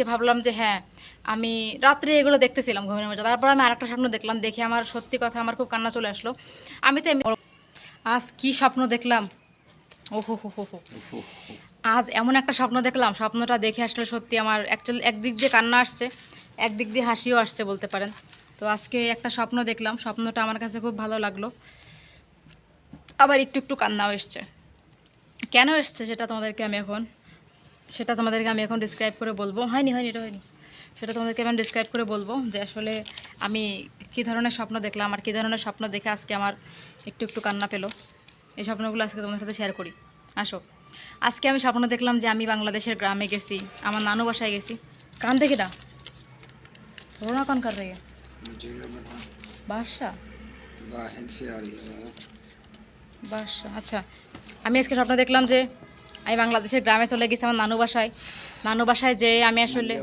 আজকে ভাবলাম যে হ্যাঁ আমি রাত্রে এগুলো দেখতেছিলাম ঘুমের মধ্যে। তারপর আমি আরেকটা স্বপ্ন দেখলাম, দেখে আমার সত্যি কথা আমার খুব কান্না চলে আসলো। আমি তো আজ কি স্বপ্ন দেখলাম? ওহো, হো হো হো আজ এমন একটা স্বপ্ন দেখলাম, স্বপ্নটা দেখে আসলে সত্যি আমার অ্যাকচুয়ালি একদিক দিয়ে কান্না আসছে, একদিক দিয়ে হাসিও আসছে বলতে পারেন। তো আজকে একটা স্বপ্ন দেখলাম, স্বপ্নটা আমার কাছে খুব ভালো লাগল। আবার একটু একটু কান্নাও এসছে। কেন এসছে সেটা তোমাদেরকে আমি এখন সেটা তোমাদেরকে আমি এখন ডিসক্রাইব করে বলব। হয়নি হয়নি, এটা হয়নি। সেটা তোমাদেরকে আমি ডিসক্রাইব করে বলব যে আসলে আমি কী ধরনের স্বপ্ন দেখলাম, আর কী ধরনের স্বপ্ন দেখে আজকে আমার একটু একটু কান্না পেল। এই স্বপ্নগুলো আজকে তোমাদের সাথে শেয়ার করি। আসো। আজকে আমি স্বপ্ন দেখলাম যে আমি বাংলাদেশের গ্রামে গেছি, আমার নানু বাসায় গেছি। কান দেখে না? রোনা কান কার রে বাসা বাসা আচ্ছা। আমি আজকে স্বপ্ন দেখলাম যে আমি বাংলাদেশের গ্রামে চলে গেছি আমার নানু বাসায়। নানু বাসায় যে আমি আসলে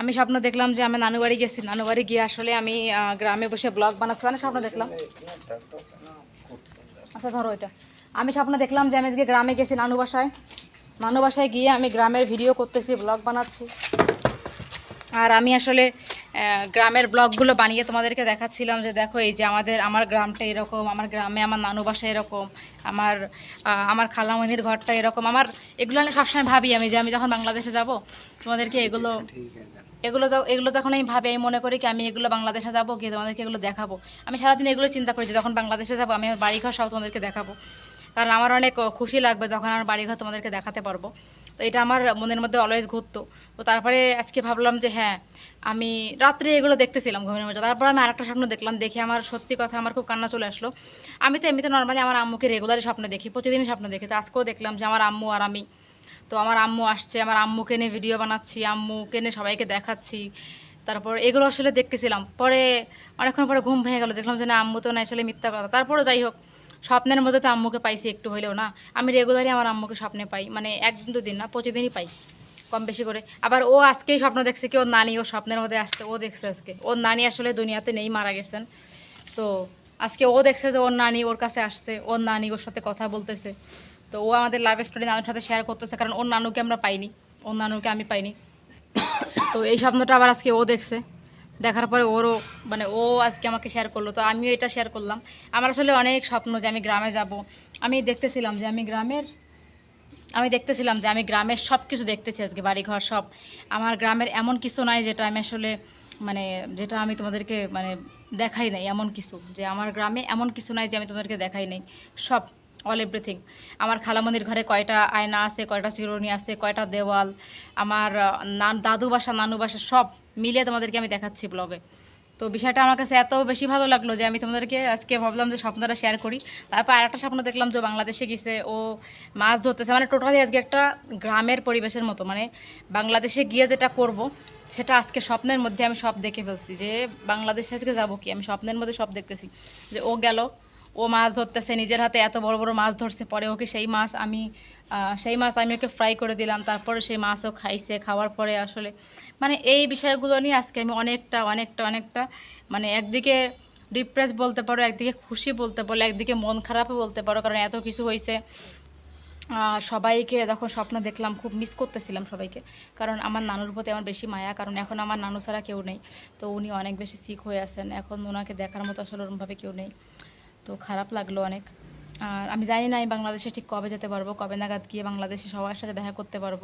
আমি স্বপ্ন দেখলাম যে আমি নানু বাড়ি গেছি। নানু বাড়ি গিয়ে আসলে আমি গ্রামে বসে ব্লগ বানাচ্ছি। মানে স্বপ্ন দেখলাম। আচ্ছা ধরো ওইটা আমি স্বপ্ন দেখলাম যে আমি আজকে গ্রামে গেছি নানু বাসায়। নানু বাসায় গিয়ে আমি গ্রামের ভিডিও করতেছি ব্লগ বানাচ্ছি। আর আমি আসলে গ্রামের ব্লগগুলো বানিয়ে তোমাদেরকে দেখাচ্ছিলাম যে দেখো এই যে আমাদের আমার গ্রামটা এরকম আমার গ্রামে আমার নানু বাসা এরকম আমার আমার খালামনির ঘরটা এরকম আমার এগুলো আমি সবসময় ভাবি আমি যে আমি যখন বাংলাদেশে যাব তোমাদেরকে এগুলো এগুলো এগুলো যখন আমি ভাবি আমি মনে করি কি আমি এগুলো বাংলাদেশে যাব গিয়ে তোমাদেরকে এগুলো দেখাবো। আমি সারাদিন এগুলো চিন্তা করি যে যখন বাংলাদেশে যাব আমি আমার বাড়ি ঘর সব তোমাদেরকে দেখাবো। কারণ আমার অনেক খুশি লাগবে যখন আমার বাড়িঘর তোমাদেরকে দেখাতে পারব। তো এটা আমার মনের মধ্যে অলওয়েজ ঘুরতো। তো তারপরে আজকে ভাবলাম যে হ্যাঁ আমি রাত্রে এগুলো দেখতেছিলাম ঘুমের মধ্যে। তারপর আমি আরেকটা স্বপ্ন দেখলাম, দেখে আমার সত্যি কথা আমার খুব কান্না চলে আসলো। আমি তো এমনিতে নর্মালি আমার আম্মুকে রেগুলারই স্বপ্ন দেখি, প্রতিদিনই স্বপ্ন দেখি। তো আজকেও দেখলাম যে আমার আম্মু আর আমি, তো আমার আম্মু আসছে, আমার আম্মুকে নিয়ে ভিডিও বানাচ্ছি, আম্মুকে নিয়ে সবাইকে দেখাচ্ছি। তারপর এগুলো আসলে দেখতেছিলাম। পরে অনেকক্ষণ পরে ঘুম ভেঙে গেল, দেখলাম যে না, আম্মু তো না আসলে মিথ্যা কথা। তারপরে যাই হোক স্বপ্নের মধ্যে তো আম্মুকে পাইছি একটু হলেও না। আমি রেগুলারই আমার আম্মুকে স্বপ্নে পাই। মানে একদিন দুদিন না, প্রতিদিনই পাই। কম বেশি করে। আবার ও আজকেই স্বপ্ন দেখছে কি, ওর নানি ও স্বপ্নের মধ্যে আসছে, ও দেখছে আজকে। ওর নানি আসলে দুনিয়াতে নেই, মারা গেছেন। তো আজকে ও দেখছে যে ওর নানি ওর কাছে আসছে, ওর নানি ওর সাথে কথা বলতেছে। তো ও আমাদের লাভ স্টোরি নানুর সাথে শেয়ার করতেছে, কারণ ওর নানুকে আমরা পাইনি। ওর নানুকে আমি পাইনি। তো এই স্বপ্নটা আবার আজকে ও দেখছে। দেখার পরে ওরও মানে ও আজকে আমাকে শেয়ার করল, তো আমিও এটা শেয়ার করলাম। আমার আসলে অনেক স্বপ্ন যে আমি গ্রামে যাব। আমি দেখতেছিলাম যে আমি গ্রামের, আমি দেখতেছিলাম যে আমি গ্রামের সব কিছু দেখতেছি আজকে, বাড়িঘর সব। আমার গ্রামের এমন কিছু নাই যেটা আমি আসলে মানে যেটা আমি তোমাদেরকে মানে দেখাই নাই এমন কিছু। যে আমার গ্রামে এমন কিছু নাই যে আমি তোমাদেরকে দেখাই নাই। সব। অল এভরিথিং আমার খালামনির ঘরে কয়টা আয়না আছে, কয়টা চিরুনি আছে, কয়টা দেওয়াল, আমার নান, দাদু বাসা, নানু বাসা সব মিলিয়ে তোমাদেরকে আমি দেখাচ্ছি ব্লগে তো বিষয়টা আমার কাছে এত বেশি ভালো লাগল যে আমি তোমাদেরকে আজকে ভাবলাম যে স্বপ্নটা শেয়ার করি। তারপর আরেকটা স্বপ্ন দেখলাম যে বাংলাদেশে গেছে, ও মাছ ধরতেছে। মানে টোটালি আজকে একটা গ্রামের পরিবেশের মতো। মানে বাংলাদেশে গিয়ে যেটা করব, সেটা আজকে স্বপ্নের মধ্যে আমি সব দেখে ফেলছি। যে বাংলাদেশে আজকে যাব কি? আমি স্বপ্নের মধ্যে সব দেখতেছি। যে ও গেল ও মাছ ধরতেছে, নিজের হাতে এত বড় বড় মাছ ধরছে, পরে ওকে সেই মাছ আমি সেই মাছ আমি ওকে ফ্রাই করে দিলাম, তারপরে সেই মাছও খাইছে, খাওয়ার পরে আসলে মানে এই বিষয়গুলো নিয়ে আজকে আমি অনেকটা অনেকটা অনেকটা মানে একদিকে ডিপ্রেস বলতে পারো, একদিকে খুশি বলতে পারো, একদিকে মন খারাপও বলতে পারো, কারণ এত কিছু হয়েছে সবাইকে যখন স্বপ্ন দেখলাম, খুব মিস করতেছিলাম সবাইকে, কারণ আমার নানুর প্রতি আমার বেশি মায়া, কারণ এখন আমার নানু ছাড়া কেউ নেই। তো উনি অনেক বেশি সিক হয়ে আছেন, এখন ওনাকে দেখার মতো আসলে ওরমভাবে কেউ নেই। তো খারাপ লাগল অনেক। আর আমি জানি না আমি বাংলাদেশে ঠিক কবে যেতে পারব, কবে নাগাদ গিয়ে বাংলাদেশে সবার সাথে দেখা করতে পারব,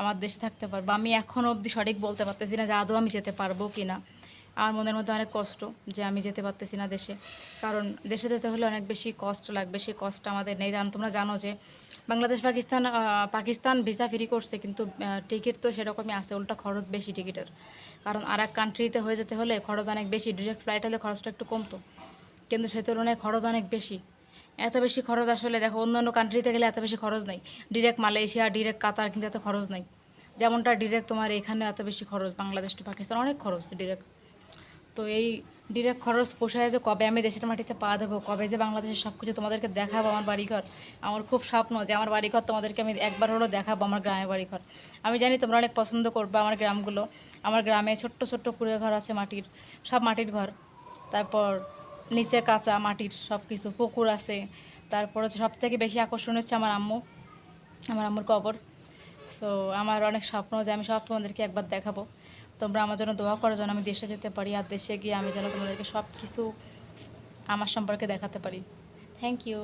আমার দেশে থাকতে পারব। আমি এখনও অবধি সঠিক বলতে পারতেছি না যে আদৌ আমি যেতে পারব কি না আমার মনের মধ্যে অনেক কষ্ট যে আমি যেতে পারতেছি না দেশে। কারণ দেশে যেতে হলে অনেক বেশি কষ্ট লাগবে, সেই কষ্ট আমাদের নেই। কারণ তোমরা জানো যে বাংলাদেশ, পাকিস্তান পাকিস্তান ভিসা ফ্রি করছে, কিন্তু টিকিট তো সেরকমই আছে, উল্টা খরচ বেশি টিকিটের কারণ আর এক কান্ট্রিতে হয়ে যেতে হলে খরচ অনেক বেশি ডিরেক্ট ফ্লাইট হলে খরচটা একটু কমতো। কিন্তু সে তুলনায় খরচ অনেক বেশি। এত বেশি খরচ আসলে দেখো অন্য অন্য কান্ট্রিতে গেলে এত বেশি খরচ নেই। ডিরেক্ট মালয়েশিয়া ডিরেক্ট কাতার কিন্তু এত খরচ নেই। যেমনটা ডিরেক্ট তোমার এখানে এত বেশি খরচ বাংলাদেশ টু পাকিস্তান অনেক খরচ ডিরেক্ট তো এই ডিরেক্ট খরচ পোষায় যে কবে আমি দেশের মাটিতে পা দেবো, কবে যে বাংলাদেশের সব কিছু তোমাদেরকে দেখাবো আমার বাড়িঘর, আমার খুব স্বপ্ন যে আমার বাড়িঘর তোমাদেরকে আমি একবার হলেও দেখাবো আমার গ্রামের বাড়িঘর। আমি জানি তোমরা অনেক পছন্দ করবে আমার গ্রামগুলো। আমার গ্রামে ছোট্ট ছোট্ট কুড়ে ঘর আছে মাটির, সব মাটির ঘর। তারপর নিচে কাঁচা মাটির সব কিছু পুকুর আছে। তারপরে সব থেকে বেশি আকর্ষণ হচ্ছে আমার আম্মু, আমার আম্মুর কবর। সো আমার অনেক স্বপ্ন যে আমি সব তোমাদেরকে একবার দেখাবো। তোমরা আমার জন্য দোয়া করো যেন আমি দেশে যেতে পারি আর দেশে গিয়ে আমি যেন তোমাদেরকে সব কিছু আমার সম্পর্কে দেখাতে পারি। Thank you